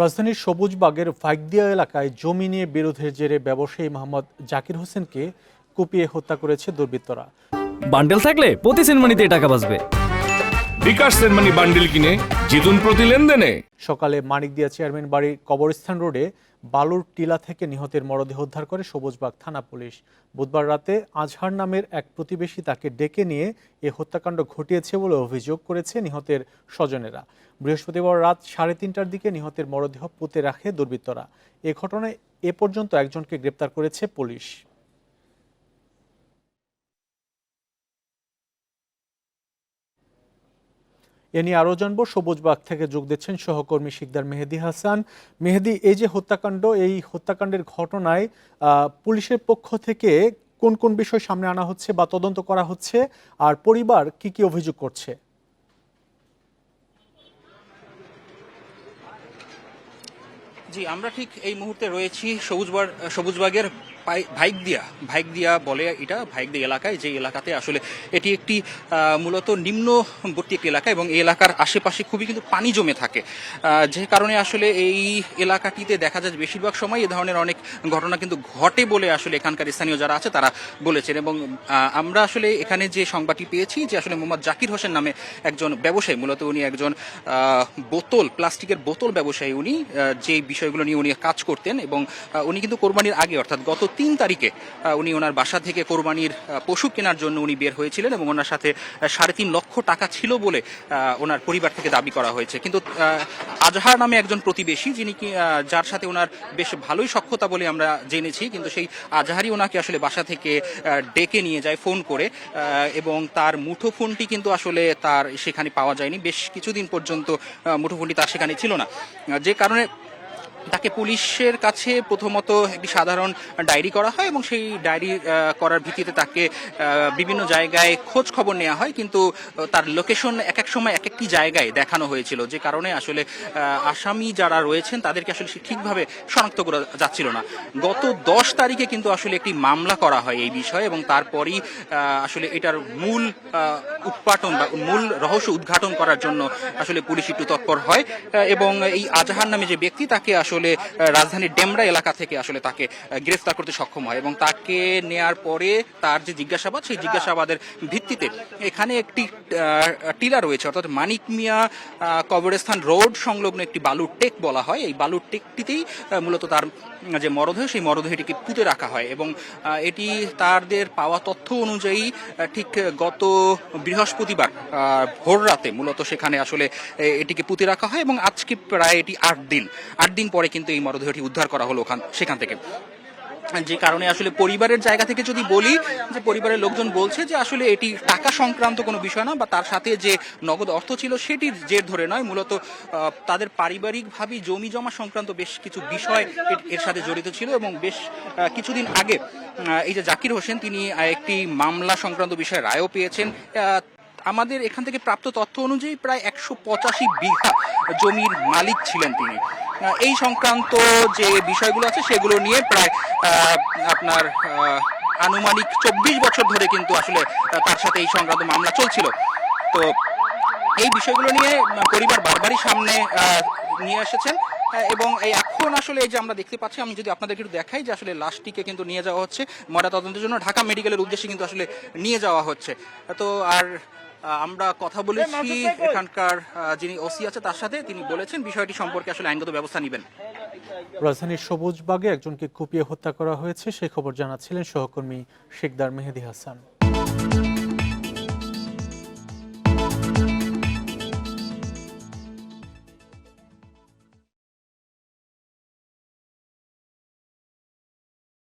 রাজধানীর সবুজবাগের ফাইকদিয়া এলাকায় জমি নিয়ে বিরোধের জেরে ব্যবসায়ী মোহাম্মদ জাকির হোসেনকে কুপিয়ে হত্যা করেছে দুর্বৃত্তরা। বান্ডেল থাকলে প্রতি সেনমানিতে টাকা বাঁচবে। বিকাশ সেনমানি বান্ডিল কিনে জিতুন প্রতি লেনদেনে। সকালে মানিকদিয়া চেয়ারম্যান বাড়ির কবরস্থান রোডে বালুর টিলা থেকে নিহতের মরদেহ উদ্ধার করে সবুজবাগ থানা পুলিশ। বুধবার রাতে আজহার নামের এক প্রতিবেশী তাকে ডেকে নিয়ে এ হত্যাকাণ্ড ঘটিয়েছে বলে অভিযোগ করেছে নিহতের স্বজনেরা। বৃহস্পতিবার রাত সাড়ে তিনটার দিকে নিহতের মরদেহ পুঁতে রাখে দুর্বৃত্তরা। এ ঘটনায় এ পর্যন্ত একজনকে গ্রেপ্তার করেছে পুলিশ। এ নিয়ে আরও জানব। সবুজবাগ থেকে যোগ দিচ্ছেন সহকর্মী শিকদার মেহেদি হাসান। মেহেদি, এই যে হত্যাকাণ্ড, এই হত্যাকাণ্ডের ঘটনায় পুলিশের পক্ষ থেকে কোন কোন বিষয় সামনে আনা হচ্ছে বা তদন্ত করা হচ্ছে, আর পরিবার কি কি অভিযোগ করছে? জি, আমরা ঠিক এই মুহূর্তে রয়েছি সবুজবার সবুজবাগের ভাইকদিয়া ভাইকদিয়া বলে এটা ভাইকদিয়া এলাকায়, যে এলাকাতে আসলে এটি একটি মূলত নিম্নবর্তী একটি এলাকা এবং এই এলাকার আশেপাশে খুবই কিন্তু পানি জমে থাকে। যে কারণে আসলে এই এলাকাটিতে দেখা যায় বেশিরভাগ সময় এ ধরনের অনেক ঘটনা কিন্তু ঘটে বলে আসলে এখানকার স্থানীয় যারা আছে তারা বলেছেন এবং আমরা আসলে এখানে যে সংবাদটি পেয়েছি যে আসলে মোহাম্মদ জাকির হোসেন নামে একজন ব্যবসায়ী, মূলত উনি একজন বোতল, প্লাস্টিকের বোতল ব্যবসায়ী উনি যে বিষয়গুলো নিয়ে উনি কাজ করতেন এবং উনি কিন্তু কোরবানির আগে অর্থাৎ গত তিন তারিখে উনি ওনার বাসা থেকে কোরবানির পশু কেনার জন্য উনি বের হয়েছিলেন এবং ওনার সাথে সাড়ে তিন লক্ষ টাকা ছিল বলে ওনার পরিবার থেকে দাবি করা হয়েছে। কিন্তু আজহার নামে একজন প্রতিবেশী যিনি কি যার সাথে ওনার বেশ ভালোই সক্ষতা বলে আমরা জেনেছি কিন্তু সেই আজহারই ওনাকে আসলে বাসা থেকে ডেকে নিয়ে যায় ফোন করে এবং তার মুঠো ফোনটি কিন্তু আসলে তার সেখানে পাওয়া যায়নি। বেশ কিছুদিন পর্যন্ত আহ, মুঠো ফোনটি তার সেখানে ছিল না। যে কারণে তাকে পুলিশের কাছে প্রথমত একটি সাধারণ ডায়েরি করা হয় এবং সেই ডায়েরি করার ভিত্তিতে তাকে বিভিন্ন জায়গায় খোঁজ খবর নেওয়া হয়। কিন্তু তার লোকেশন এক এক সময় এক একটি জায়গায় দেখানো হয়েছিল, যে কারণে আসলে আসামি যারা রয়েছেন তাদেরকে আসলে ঠিকভাবে শনাক্ত করা যাচ্ছিল না। গত দশ তারিখে কিন্তু আসলে একটি মামলা করা হয় এই বিষয়ে এবং তারপরই আসলে এটার মূল উৎপাটন বা মূল রহস্য উদ্ঘাটন করার জন্য আসলে পুলিশ একটু তৎপর হয় এবং এই আজাহার নামে যে ব্যক্তি তাকে আসলে আহ, রাজধানীর ডেমরা এলাকা থেকে আসলে তাকে গ্রেফতার করতে সক্ষম হয় এবং তাকে নেয়ার পরে তার যে জিজ্ঞাসাবাদ সেই জিজ্ঞাসাবাদের ভিত্তিতে এখানে একটি টিলা রয়েছে অর্থাৎ মানিক মিয়া কবরস্থান রোড সংলগ্ন একটি বালুর টেক বলা হয়। এই বালুর টেকটিতেই মূলত তার যে মরদেহ, সেই মরদেহটিকে পুঁতে রাখা হয় এবং এটি তাদের পাওয়া তথ্য অনুযায়ী ঠিক গত বৃহস্পতিবার ভোর রাতে মূলত সেখানে আসলে এটিকে পুঁতে রাখা হয় এবং আজকে প্রায় এটি আট দিন আট দিন পরে কিন্তু এই মরদেহটি উদ্ধার করা হলো ওখান, সেখান থেকে। যে কারণে আসলে পরিবারের জায়গা থেকে যদি বলি যে পরিবারের লোকজন বলছে যে আসলে এটি টাকা সংক্রান্ত কোনো বিষয় না, বা তার সাথে যে নগদ অর্থ ছিল সেটির জের ধরে নয়। মূলত তাদের পারিবারিকভাবেই জমি জমা সংক্রান্ত বেশ কিছু বিষয় এর- সাথে জড়িত ছিল এবং বেশ কিছুদিন আগে এই যে জাকির হোসেন, তিনি একটি মামলা সংক্রান্ত বিষয়ে রায়ও পেয়েছেন। আমাদের এখান থেকে প্রাপ্ত তথ্য অনুযায়ী প্রায় একশো পঁচাশি বিঘা জমির মালিক ছিলেন তিনি। এই সংক্রান্ত যে বিষয়গুলো আছে, সেগুলো নিয়ে প্রায় আপনার আনুমানিক চব্বিশ বছর ধরে কিন্তু আসলে তার সাথে এই সংক্রান্ত মামলা চলছিল। তো এই বিষয়গুলো নিয়ে পরিবার বারবারই সামনে নিয়ে এসেছেন এবং এই এখন আসলে এই যে আমরা দেখতে পাচ্ছি আমি যদি আপনাদেরকে একটু দেখাই যে আসলে লাশটিকে কিন্তু নিয়ে যাওয়া হচ্ছে ময়নাতদন্তের জন্য। ঢাকা মেডিকেলের উদ্দেশ্যে কিন্তু আসলে নিয়ে যাওয়া হচ্ছে। তো আর আমরা কথা বলেছি এখানকার আহ, যিনি ওসি আছে তার সাথে তিনি বলেছেন বিষয়টি সম্পর্কে আসলে আইনগত ব্যবস্থা নেবেন। রাজধানীর সবুজবাগে একজনকে কুপিয়ে হত্যা করা হয়েছে সে খবর জানাচ্ছিলেন সহকর্মী শেখদার মেহেদি হাসান।